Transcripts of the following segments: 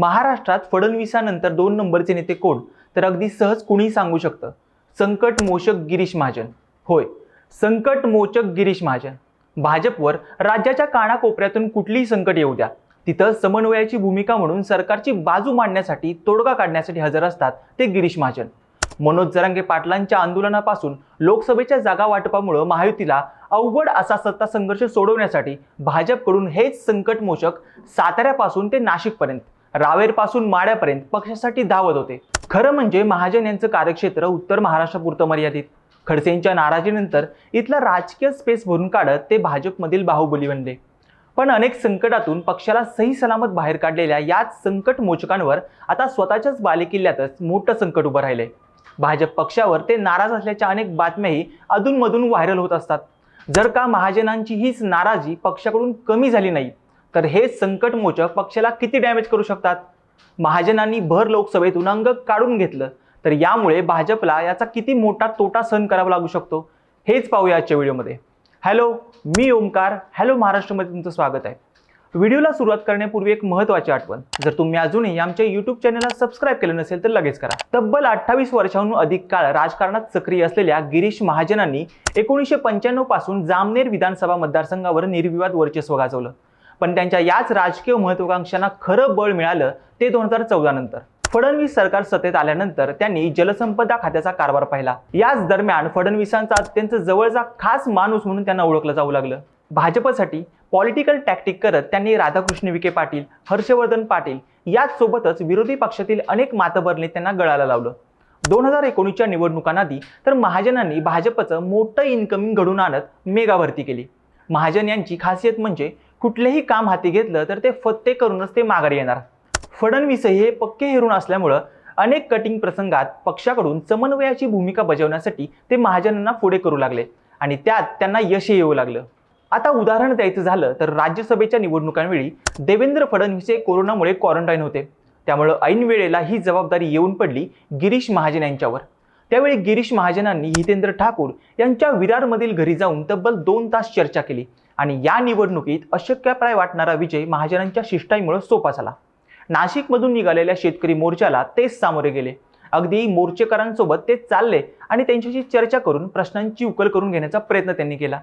महाराष्ट्रात फडणवीसानंतर दोन नंबरचे नेते कोण? तर अगदी सहज कुणी सांगू शकतं. संकट मोचक गिरीश महाजन. होय. संकट मोचक गिरीश महाजन. भाजपवर राज्याच्या कानाकोपऱ्यातून कुठलीही संकट येऊ द्या. तिथं समन्वयाची भूमिका म्हणून सरकारची बाजू मांडण्यासाठी तोडगा काढण्यासाठी हजर असतात ते गिरीश महाजन. मनोज जरांगे पाटलांच्या आंदोलनापासून लोकसभेच्या जागा वाटपामुळं महायुतीला अवघड असा सत्ता संघर्ष सोडवण्यासाठी भाजपकडून हेच संकटमोचक साताऱ्यापासून ते नाशिकपर्यंत. रावेरपासून माड्यापर्यंत पक्षासाठी धावत होते. खरं म्हणजे महाजन यांचं कार्यक्षेत्र उत्तर महाराष्ट्रापुरतं मर्यादित. खडसेंच्या नाराजीनंतर इथला राजकीय स्पेस भरून काढत ते भाजपमधील बाहुबली बनले. पण अनेक संकटातून पक्षाला सही सलामत बाहेर काढलेल्या याच संकट मोचकांवर आता स्वतःच्याच बालेकिल्ल्यातच मोठं संकट उभं राहिले भाजप पक्षावर ते नाराज असल्याच्या अनेक बातम्याही अधूनमधून व्हायरल होत असतात. जर का महाजनांची हीच नाराजी पक्षाकडून कमी झाली नाही तर हे संकटमोचक पक्षाला किती डॅमेज करू शकतात? महाजनांनी भर लोकसभेतून अंग काढून घेतलं. तर यामुळे भाजपला याचा किती मोठा तोटा सहन करावा लागू शकतो? हेच पाहूया आजच्या व्हिडिओमध्ये. हॅलो मी ओमकार हॅलो महाराष्ट्रामध्ये तुमचं स्वागत आहे. व्हिडिओला सुरुवात करण्यापूर्वी एक महत्त्वाची आठवण. जर तुम्ही अजूनही आमच्या यूट्यूब चॅनलला सबस्क्राईब केलं नसेल तर लगेच करा. तब्बल अठ्ठावीस वर्षांहून अधिक काळ राजकारणात सक्रिय असलेल्या गिरीश महाजनांनी एकोणीसशे पंच्याण्णवपासून जामनेर विधानसभा मतदारसंघावर निर्विवाद वर्चस्व गाजवलं. पण त्यांच्या याच राजकीय महत्वाकांक्षांना खरं बळ मिळालं ते दोन हजार चौदा नंतर. फडणवीस सरकार सत्तेत आल्यानंतर त्यांनी जलसंपदा खात्याचा कारभार पाहिला. याच दरम्यान फडणवीसांचा अत्यंत जवळचा खास माणूस म्हणून त्यांना ओळखलं जाऊ लागलं. भाजपसाठी पॉलिटिकल टॅक्टिक करत त्यांनी राधाकृष्ण विखे पाटील हर्षवर्धन पाटील याच सोबतच विरोधी पक्षातील अनेक मातबरने त्यांना गळाला लावलं. दोन हजार एकोणीसच्या निवडणुकांआधी तर महाजनांनी भाजपचं मोठं इन्कमिंग घडून आणत मेगा भरती केली. महाजन यांची खासियत म्हणजे कुठलेही काम हाती घेतलं तर ते फत्ते करूनच ते माघारी येणार. फडणवीसही हे पक्के हेरून असल्यामुळं अनेक कटिंग प्रसंगात पक्षाकडून समन्वयाची भूमिका बजावण्यासाठी ते महाजनांना पुढे करू लागले आणि त्यात त्यांना यश येऊ लागलं. आता उदाहरण द्यायचं झालं तर राज्यसभेच्या निवडणुकांवेळी देवेंद्र फडणवीस हे कोरोनामुळे क्वारंटाईन होते. त्यामुळं ऐन वेळेला ही जबाबदारी येऊन पडली गिरीश महाजन यांच्यावर. त्यावेळी गिरीश महाजनांनी हितेंद्र ठाकूर यांच्या विरारमधील घरी जाऊन तब्बल दोन तास चर्चा केली. आणि या निवडणुकीत अशक्यप्राय वाटणारा विजय महाजनांच्या शिष्टाईमुळे सोपा झाला. नाशिकमधून निघालेल्या शेतकरी मोर्चाला तेच सामोरे गेले. अगदी मोर्चेकरांसोबत ते चालले आणि त्यांच्याशी चर्चा करून प्रश्नांची उकल करून घेण्याचा प्रयत्न त्यांनी केला.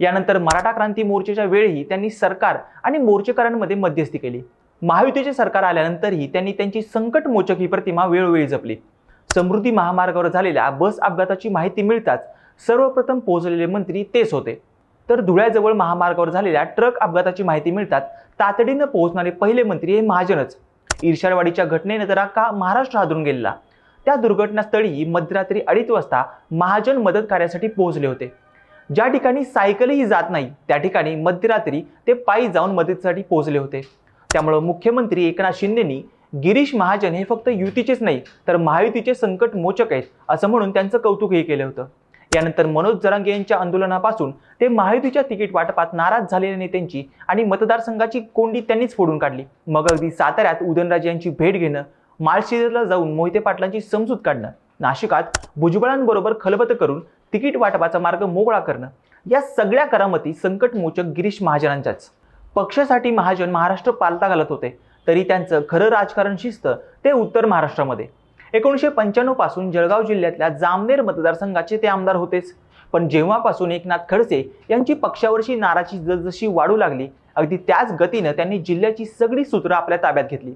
यानंतर मराठा क्रांती मोर्चेच्या वेळीही त्यांनी सरकार आणि मोर्चेकरांमध्ये मध्यस्थी केली. महायुतीचे सरकार आल्यानंतरही त्यांनी त्यांची संकट मोचक ही प्रतिमा वेळोवेळी जपली. समृद्धी महामार्गावर झालेल्या बस अपघाताची माहिती मिळताच सर्वप्रथम पोहोचलेले मंत्री तेच होते. तर धुळ्याजवळ महामार्गावर झालेल्या ट्रक अपघाताची माहिती मिळतात तातडीनं पोहोचणारे पहिले मंत्री हे महाजनच. ईर्षारवाडीच्या घटनेने तर का महाराष्ट्र हादरून गेलेला. त्या दुर्घटनास्थळी मध्यरात्री अडीच वाजता महाजन मदत कार्यासाठी पोहोचले होते. ज्या ठिकाणी सायकलही जात नाही त्या ठिकाणी मध्यरात्री ते पायी जाऊन मदतीसाठी पोहोचले होते. त्यामुळं मुख्यमंत्री एकनाथ शिंदेनी गिरीश महाजन हे फक्त युतीचेच नाही तर महायुतीचे संकट मोचक आहेत असं म्हणून त्यांचं कौतुकही केलं होतं. यानंतर मनोज जरांगे यांच्या आंदोलनापासून ते महायुतीच्या तिकीट वाटपात नाराज झालेल्या नेत्यांची आणि मतदारसंघाची कोंडी त्यांनीच फोडून काढली. मग अगदी साताऱ्यात उदयनराजे यांची भेट घेणं माळशिरला जाऊन मोहिते पाटलांची समजूत काढणं नाशिकात भुजबळांबरोबर खलबत करून तिकीट वाटपाचा मार्ग मोकळा करणं या सगळ्या करामती संकटमोचक गिरीश महाजनांच्याच. पक्षासाठी महाजन महाराष्ट्र पालता घालत होते तरी त्यांचं खरं राजकारण शिस्त ते उत्तर महाराष्ट्रामध्ये. एकोणीसशे पंच्याण्णवपासून जळगाव जिल्ह्यातल्या जामनेर मतदारसंघाचे ते आमदार होतेच. पण जेव्हापासून एकनाथ खडसे यांची पक्षावरची नाराजी जसजशी वाढू लागली अगदी त्याच गतीनं त्यांनी जिल्ह्याची सगळी सूत्रं आपल्या ताब्यात घेतली.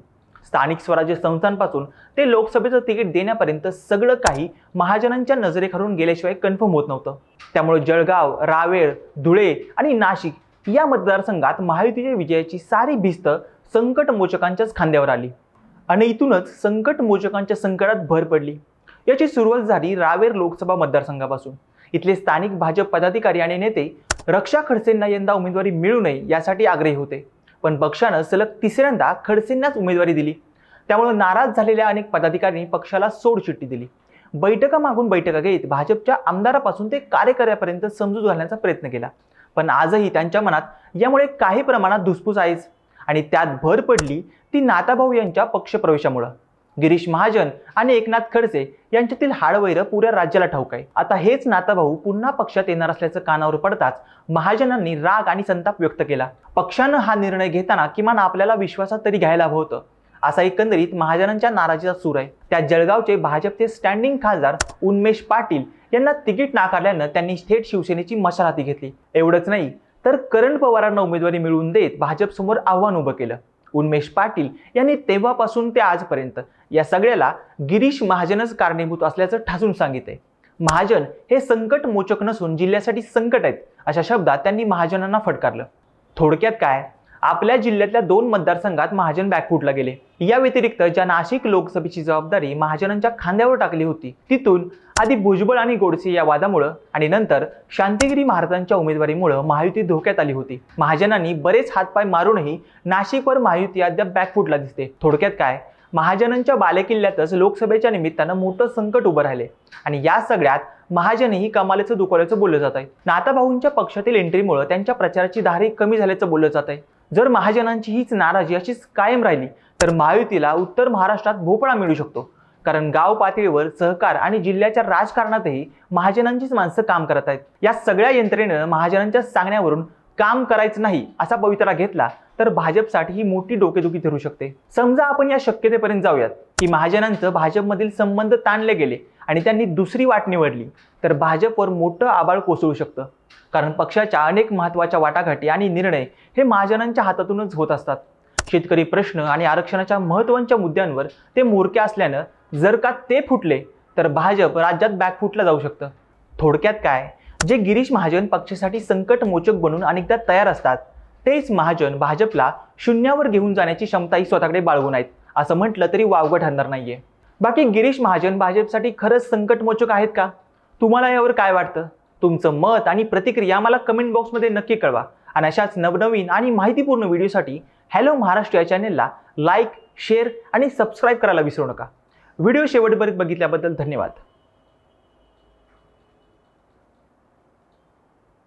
स्थानिक स्वराज्य संस्थांपासून ते लोकसभेचं तिकीट देण्यापर्यंत सगळं काही महाजनांच्या नजरेखालून गेल्याशिवाय कन्फर्म होत नव्हतं. त्यामुळे जळगाव रावेर धुळे आणि नाशिक या मतदारसंघात महायुतीच्या विजयाची सारी भिस्त संकटमोचकांच्याच खांद्यावर आली. आणि इथूनच संकट मोचकांच्या संकटात भर पडली. याची सुरुवात झाली रावेर लोकसभा मतदारसंघापासून. इथले स्थानिक भाजप पदाधिकारी आणि नेते रक्षा खडसेंना यंदा उमेदवारी मिळू नये यासाठी आग्रही होते. पण पक्षानं सलग तिसऱ्यांदा खडसेंनाच उमेदवारी दिली. त्यामुळे नाराज झालेल्या अनेक पदाधिकाऱ्यांनी पक्षाला सोडचिठ्ठी दिली. बैठका मागून बैठका घेत भाजपच्या आमदारापासून ते कार्यकर्त्यापर्यंत समजूत घालण्याचा प्रयत्न केला. पण आजही त्यांच्या मनात यामुळे काही प्रमाणात धुसफूस आहेच. आणि त्यात भर पडली ती नाताभाऊ यांच्या पक्षप्रवेशामुळं. गिरीश महाजन आणि एकनाथ खडसे यांच्यातील हाडवैर पुऱ्या राज्याला ठाऊक आहे. आता हेच नाताभाऊ पुन्हा पक्षात येणार असल्याचं कानावर पडताच महाजनांनी राग आणि संताप व्यक्त केला. पक्षानं हा निर्णय घेताना किमान आपल्याला विश्वासात तरी घ्यायला हवं होतं. असा एकंदरीत महाजनांच्या नाराजीचा सूर आहे. त्या जळगावचे भाजपचे स्टँडिंग खासदार उन्मेष पाटील यांना तिकीट नाकारल्यानं त्यांनी थेट शिवसेनेची मशालाती घेतली. एवढंच नाही तर करण पवारांना उमेदवारी मिळवून देत भाजपसमोर आव्हान उभं केलं. उन्मेष पाटील यांनी तेव्हापासून ते आजपर्यंत या सगळ्याला गिरीश महाजनच कारणीभूत असल्याचं ठासून सांगितलंय. महाजन हे संकट मोचक नसून जिल्ह्यासाठी संकट आहेत अशा शब्दात त्यांनी महाजनांना फटकारलं थोडक्यात काय? आपल्या जिल्ह्यातल्या दोन मतदारसंघात महाजन बॅकफुटला गेले. या व्यतिरिक्त ज्या नाशिक लोकसभेची जबाबदारी महाजनांच्या खांद्यावर टाकली होती तिथून आधी भुजबळ आणि गोडसे या वादामुळं आणि नंतर शांतिगिरी महाराजांच्या उमेदवारीमुळं महायुती धोक्यात आली होती. महाजनांनी बरेच हातपाय मारूनही नाशिकवर महायुती अद्याप बॅकफुटला दिसते. थोडक्यात काय? महाजनांच्या बालेकिल्ल्यातच लोकसभेच्या निमित्तानं मोठं संकट उभं राहिले आणि या सगळ्यात महाजनही कमालेचं दुखावल्याचं बोललं जात आहे नाताभाऊंच्या पक्षातील एंट्रीमुळे त्यांच्या प्रचाराची धारी कमी झाल्याचं बोललं जात आहे जर महाजनांची हीच नाराजी अशीच कायम राहिली तर महायुतीला उत्तर महाराष्ट्रात भोपळा मिळू शकतो. कारण गाव पातळीवर सहकार आणि जिल्ह्याच्या राजकारणातही महाजनांचीच माणसं काम करत आहेत. या सगळ्या यंत्रणेनं महाजनांच्या सांगण्यावरून काम करायचं नाही असा पवित्रा घेतला तर भाजपसाठी ही मोठी डोकेदुखी ठरू शकते. समजा आपण या शक्यतेपर्यंत जाऊयात की महाजनांचं भाजपमधील संबंध ताणले गेले आणि त्यांनी दुसरी वाट निवडली तर भाजपवर मोठं आबाळ कोसळू शकतं. कारण पक्षाच्या अनेक महत्त्वाच्या वाटाघाटी आणि निर्णय हे महाजनांच्या हातातूनच होत असतात. शेतकरी प्रश्न आणि आरक्षणाच्या महत्त्वाच्या मुद्द्यांवर ते मोरके असल्यानं जर का ते फुटले तर भाजप राज्यात बॅकफुटला जाऊ शकतं. थोडक्यात काय? जे गिरीश महाजन पक्षासाठी संकटमोचक बनून अनेकदा तयार असतात तेच महाजन भाजपला शून्यावर घेऊन जाण्याची क्षमताही स्वतःकडे बाळगून आहेत. असं म्हटलं तरी वावगं ठरणार नाहीये. बाकी गिरीश महाजन भाजपसाठी खरंच संकटमोचक आहेत का? तुम्हाला यावर काय वाटतं? तुमचं मत आणि प्रतिक्रिया मला कमेंट बॉक्समध्ये नक्की कळवा. आणि अशाच नवनवीन आणि माहितीपूर्ण व्हिडिओसाठी हॅलो महाराष्ट्र या चॅनेलला लाईक शेअर आणि सबस्क्राईब करायला विसरू नका. व्हिडिओ शेवटपर्यंत बघितल्याबद्दल धन्यवाद.